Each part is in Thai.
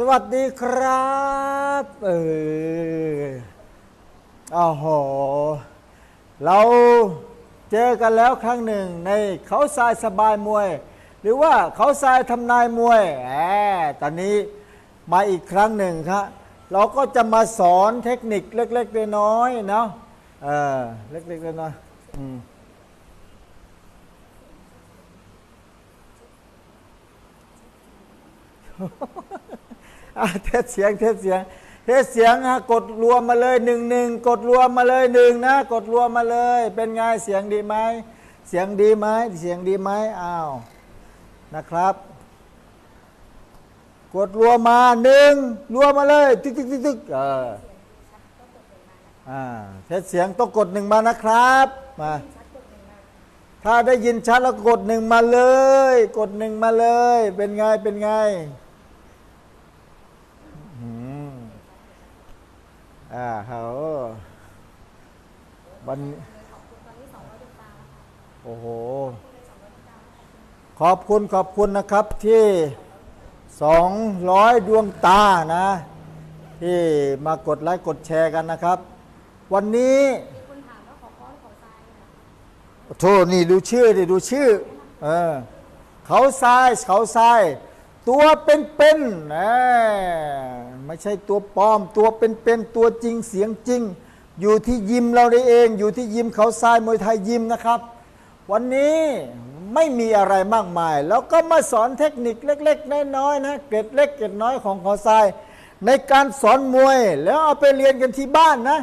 สวัสดีครับเออโอ้โห เราเจอกันแล้วครั้งหนึ่งในเขาทรายสบายมวย หรือว่าเขาทรายทำนายมวยแหมตอนนี้มาอีกครั้งหนึ่งครับเราก็จะมาสอนเทคนิคเล็กๆน้อยๆเนาะเออเล็กๆน้อยๆอืม เทสเสียงเทสเสียงเทสเสียงฮะกดรวมมาเลยหนึ่งหนึ่งกดรวมมาเลยหนึ่งนะ กดรวมมาเลย เป็นไงเสียงดีไหมเสียงดีไหมเสียงดีไหมอ้าวนะครับ กดรวมมาหนึ่งรวมมาเลยตึกตึกตึกตึกเอออ่าเทสเสียงต้องกดหนึ่งมานะครับมาถ้าได้ยินชัดแล้วกดหนึ่งมาเลย กดหนึ่งมาเลย เป็นไงเป็นไง อืม อ่าเขาวันโอ้โห ขอบคุณขอบคุณนะครับที่สองร้อยดวงตานะ ที่มากดไลค์กดแชร์กันนะครับ วันนี้โทษนี่ดูชื่อดิดูชื่อเออเขาทรายเขาทราย ตัวเป็นๆนะ ไม่ใช่ตัวปลอม ตัวเป็นๆตัวจริงเสียงจริง อยู่ที่ยิมเราได้เอง อยู่ที่ยิมเขาทรายมวยไทยยิมนะครับ วันนี้ไม่มีอะไรมากมาย แล้วก็มาสอนเทคนิคเล็ก ๆ น้อยๆนะเกร็ดเล็กเกร็ดน้อยของเขาทราย ในการสอนมวย แล้วเอาไปเรียนกันที่บ้านนะ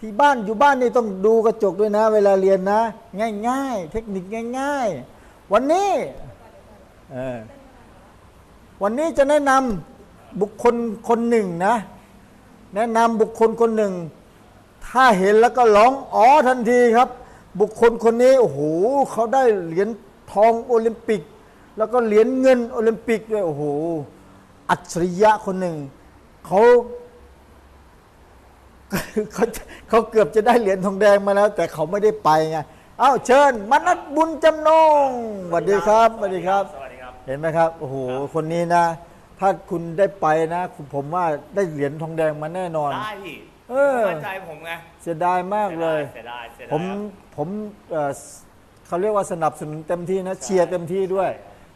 ที่บ้านอยู่บ้านนี่ต้องดูกระจกด้วยนะ เวลาเรียนนะ ง่าย ๆ เทคนิคง่าย ๆ วันนี้วันนี้จะแนะนำ บุคคลคนหนึ่งนะ แนะนำบุคคลคนหนึ่ง ถ้าเห็นแล้วก็ร้องอ๋อทันทีครับ บุคคลคนนี้โอ้โหเขาได้เหรียญทองโอลิมปิก แล้วก็เหรียญเงินโอลิมปิกด้วยโอ้โหอัจฉริยะคนหนึ่งเขาเขาเขาเกือบจะได้เหรียญทองแดงมาแล้ว แต่เขาไม่ได้ไปไงเอ้าเชิญมนัดบุญจำนงสวัสดีครับสวัสดีครับสวัสดีครับ เห็นไหมครับโอ้โหคนนี้นะ ถ้าคุณได้ไปนะคุณผมว่าได้เหรียญทองแดงมาแน่นอน ได้พี่เออ มั่นใจผมไงเสียดายมากเลย เสียดายเสียดายผมผมเอ่อเขาเรียกว่าสนับสนุนเต็มที่นะเชียร์เต็มที่ด้วย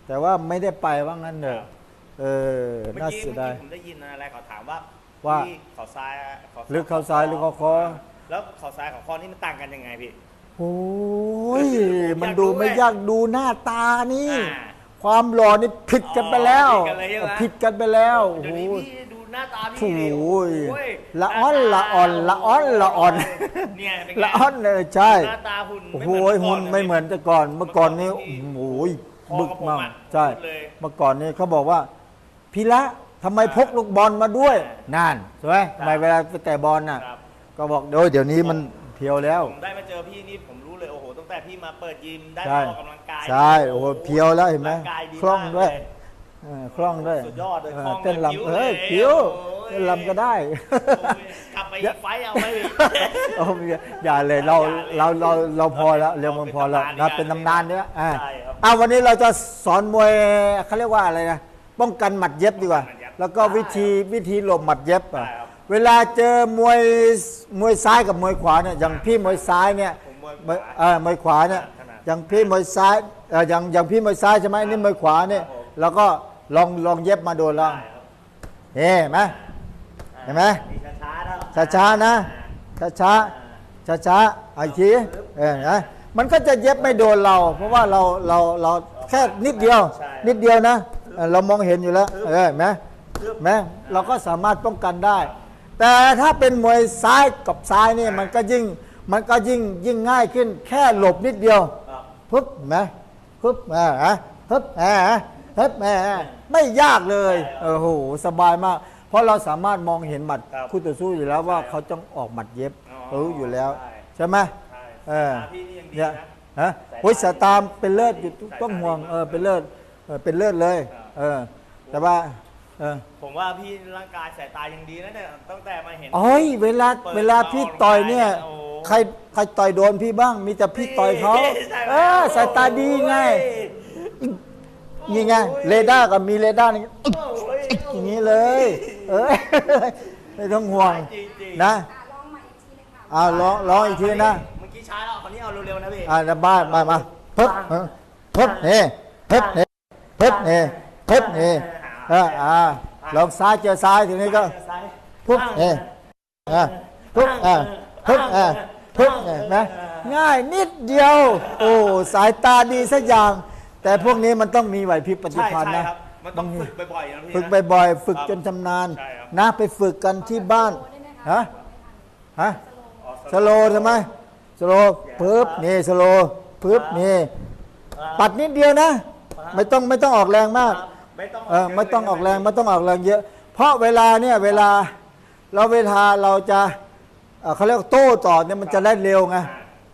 แต่ว่าไม่ได้ไปว่างั้นเถอะเออเมื่อน่ากี้เสีเมื่ยอดาย กี้ผมได้ยินอะไรเขาถามว่าว่า พี่เขาซ้ายขหรือเขาซ้ายหรือเขาขอแล้วเขาซ้ายเขาคอนี่มันต่างกันยังไงพี่ โอ้ยอยากมันดูรู้ไม่ไงยากดูหน้าตานี่ อ่า ความหล่อนี่ผิดกันไปแล้ว อ๋อผิดกันเลยใช่ไหม ผิดกันไปแล้วเดี๋ยวนี้พี่ดูหน้าตาโอ้พี่โหดิโอ้ยละอ่อนละอ่อนละอ่อนละอ่อน เนี่ยเป็นไงละอ่อนเลยใช่หน้าตาหุ่นโอ้โหไม่เหมือนหุ่นไม่เหมือนแต่ก่อน เมื่อก่อนนี้โอ้โหคอบึกกับผมมากอะใช่พูดเลยเมื่อก่อนนี้เขาบอกว่าพีละทำไมพกลูกบอลมาด้วยนั่นใช่ไหมทำไมเวลาไปแต่บอลน่ะ ครับ ก็บอกโดยเดี๋ยวนี้มัน เพียวแล้ว ผมได้มาเจอพี่นี่ผมรู้เลยโอ้โหตั้งแต่พี่มาเปิดยิมได้ใช่มาออกกำลังกายใช่โอ้โหเพียวแล้วเห็นไหมร่างกายดีคล่องมากด้วย เล เออคล่องด้วยสุดยอดเลยเออคล่องเต้นเลยลำผิวเอ้ยเลยผิวโอ้ยเต้นลำก็ได้ โอ้ยกลับไปอีกไฟต์เอาไหมพี่โอ้ยอย่าเลยเราอย่าเลยเราเราเราพอแล้วเราเรื่องมันพอแล้วเป็นนะตำนานเป็นตำนานเนี่ยอ่าใช่ครับอ่าวันนี้เราจะสอนมวยเขาเรียกว่าอะไรนะป้องกันหมัดเย็บดีกว่าป้องกันหมัดเย็บแล้วก็วิธีวิธีหลบหมัดเย็บอะ ได้ครับ เวลาเจอมวยมวยซ้ายกับมวยขวาเนี่ยอย่างพี่มวยซ้ายเนี่ยผมมวยขวา เออมวยขวาเนี่ยถนัดอย่างพี่มวยซ้ายเอออย่างอย่างพี่มวยซ้ายใช่ไหมนี่มวยขวาเนี่ยครับผมแล้วก็ลองลองเย็บมาดูลองได้ครับเห็นไหม เห็นไหมมีช้าๆนะช้าๆนะช้าช้าช้าช้าๆอีกทีเออนะมันก็จะเย็บไม่โดนเรา เพราะว่าเราเราเราแค่นิดเดียว นิดเดียวนะเออเรามองเห็นอยู่แล้วเออเห็นไหมเห็นไหมเราก็สามารถป้องกันได้ แต่ถ้าเป็นมวยซ้ายกับซ้ายนี่มันก็ยิ่งมันก็ยิ่งยิ่งง่ายขึ้น แค่หลบนิดเดียวครับปึ๊บเห็นไหมปึ๊บอ่าฮะปึ๊บอ่าฮะปึ๊บอ่าฮะไม่ยากเลยโอ้โหสบายมาก เพราะเราสามารถมองเห็นหมัดครับคู่ต่อสู้อยู่แล้วว่าใช่ครับเขาต้องออกหมัดเย็บอ๋อเรารู้อยู่แล้ว ใช่ใช่ไหมใช่เออตาพี่นี่ยังดีเนี่ยนะฮะสายตาโอ้ยสายตามเป็นเลิศอยู่สายตาต้องห่วงดีมากเออเป็นเลิศเออเป็นเลิศเลยครับเออ แต่ว่า เออผมว่าพี่ร่างกายสายตายังดีนะเนี่ยตั้งแต่มาเห็น โอ้ยเวลาเปิดเวลาพี่ต่อยเนี่ย โอ้โหใครใครต่อยโดนพี่บ้าง มีแต่พี่ต่อยเขาใช่ไหมเออสายตาดีไงโอ้ยนี่ไงเรดาร์กับมีเรดาร์นี่โอ้ยออย่างนี้เลย เอ้ยไม่ต้องห่วงจริงๆ นะอะลองใหม่อีกทีหนึงค่ะ อ่าร้องร้องอีกทีนะเมื่อกี้ช้าแล้วคนนี้เอาเร็วๆนะพี่อ่าแล้วบ้านมามาเพิบเออเพิบเน่เพิบเน่เพิบเน่เพิบเน่ เอออ่าลองซ้ายเจอซ้ายทีนี้ก็ซ้ายปุ๊บเน่อ่าปุ๊บอ่าปุ๊บอ่าปุ๊บเนี่ยนะง่ายนิดเดียว โอ้สายตาดีสักอย่าง แต่พวกนี้มันต้องมีไหวพริบปฏิใช่ภาณใช่นะครับมันต้องบางทีฝึกบ่อยๆนะพี่ฝึกนะบ่อยๆฝึกครับจนชำนาญใช่ครับนะไปฝึกกันที่บ้านฮะฮะอ๋อสโลว์ใช่ไหมสโลว์ปึ๊บนี่สโลว์ปึ๊บนี่ปัดนิดเดียวนะ ไม่ต้องไม่ต้องออกแรงมาก ไม่ต้องเออไม่ต้องออกแรงไม่ต้องออกแรงเยอะ เพราะเวลาเนี่ยเวลาเราเวลาเราจะเอ่อเขาเรียกว่าโต้ตอบเนี่ยมันจะได้เร็วไง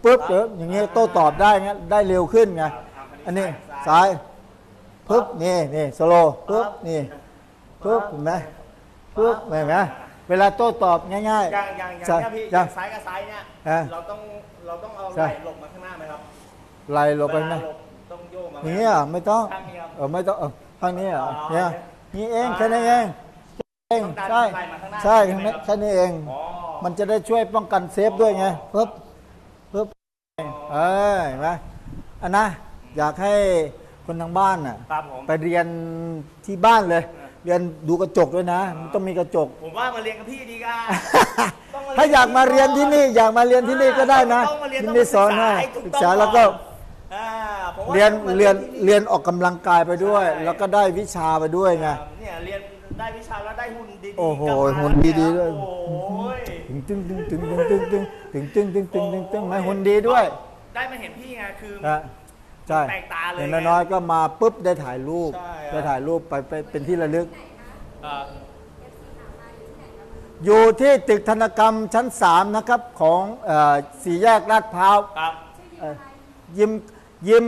ปึ๊บเดี๋ยวอย่างเงี้ยโต้ตอบได้ไงได้เร็วขึ้นไงอันนี้ซ้ายปึ๊บนี่นี่สโลว์ปึ๊บนี่ปึ๊บเห็นไหมปึ๊บเห็นไหมเวลาโต้ตอบง่ายๆอย่างอย่างอย่างใช่เนี้ยพี่ยังซ้ายกับซ้ายเนี่ยอะเราต้องเราต้องเอาใช่ ไหล่หลบมาข้างหน้าไหมครับไล่ลงไปเวลานะหลบต้องโยกมาไหมอย่างเงี้ยไม่ต้องข้างนี้ครับ เออไม่ต้องเออ ข้างนี้เหรออ๋อเนี่ยนี่เองอ่าแค่นี้เองเองต้องดันใช่ไหล่มาข้างหน้าใช่ใช่ไหมครับแค่นี้เองอ๋อมันจะได้ช่วยป้องกันเซฟด้วยไงปึ๊บปึ๊บเออเห็นไหมอันนะอยากให้คนทางบ้านน่ะครับผมไปเรียนที่บ้านเลย เรียนดูกระจกด้วยนะมันต้องมีกระจก ผมว่ามาเรียนกับพี่ดีกว่าต้องมาเรียนถ้าอยากมาเรียนที่นี่ อยากมาเรียนที่นี่ก็ได้นะต้องมาเรียนยิต้นงดีมาสอนให้ถูศึกต้องษาแล้วก็ อ่าผมว่าเรียนต้องมาเรียนที่เรียนออกกำลังกายไปด้วย ใช่ แล้วก็ได้วิชาไปด้วยไง เนี่ยเรียนได้วิชาแล้วได้หุ่นดีๆโอ้โหกลับมาหุ่นดีๆด้วย โอ้ยตึงตึงตึงตึงตึงตึงตึงตึงตึงตึงตึงตึงตึงไม่หุ่นดีด้วยได้มาเห็นพี่ไงคือ นะใช่แปลกตาเลยอย่างน้อยๆก็มาปุ๊บได้ถ่ายรูป ใช่ครับ ได้ถ่ายรูปไปไปเป็นที่ระลึกอ่าอยู่ที่ตึกธนกรรมชั้น 3 นะครับ ของเอ่อสี่แยกลาดพร้าวครับ เอ่อยิม ยิม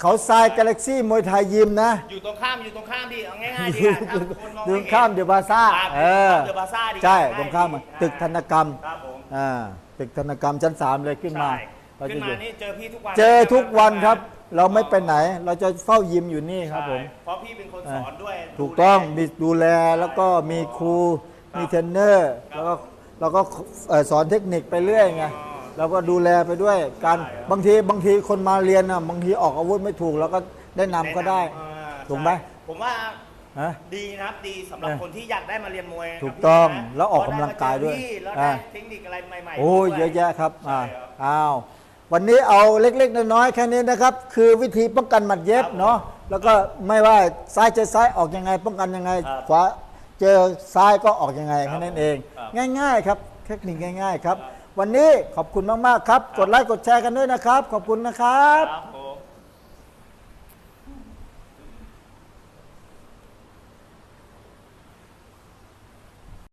เขาทรายกาแล็กซี่มวยไทยยิมนะ อยู่ตรงข้ามอยู่ตรงข้ามดิเอาง่ายๆอดียู่กว่าครับคนมองตรไม่งเห็นข้ามเดอะบาซ่าครับเออเดอะบาซ่าดีใช่ง่ายตรงข้ามดีตึกธนกรรมครับผมอ่าตึกธนกรรมชั้น3เลยขึ้นมาใช่เราขึ้จะนอมายู่นี่เจอพี่ทุกวันเจอทุกวันครับ เราไม่ไปไหน เราจะเฝ้ายิมอยู่นี่ครับผม ใช่เพราะพี่เป็นคนสอนด้วยถูกต้องดูแลมีดูแลแล้วก็มีครูมีเทรนเนอร์แล้วก็เราก็เอ่อสอนเทคนิคไปเรื่อยไง เราก็ดูแลไปด้วยการบางทีบางทีคนมาเรียนอะบางทีออกอาวุธไม่ถูกเราก็ได้นำก็ได้อ่าถูกไหม ใช่ผมว่าฮะดีนะครับดีสำหรับเออคนที่อยากได้มาเรียนมวยถูกต้องกับพี่นะแล้วออกกำลังกายด้วยเพระไมเจอพี่แล้วอ่าได้เทคนิคอะไรใหม่ๆโอ้ยด้ว เยอะแยะครับ อ่า ใช่ครับอ้าว วันนี้เอาเล็กๆน้อยๆแค่นี้นะครับ คือวิธีป้องกันหมัดเย็บครับเนาะ แล้วก็ไม่ว่าซ้ายเจอซ้ายออกยังไง ป้องกันยังไง ครับขวาเจอซ้ายก็ออกยังไงแค่นั้นเองครับ ง่าย ๆ ครับ เทคนิคง่าย ๆ ครับ วันนี้ขอบคุณมาก ๆ ครับ กดไลค์กดแชร์กันด้วยนะครับ ขอบคุณนะครับครับ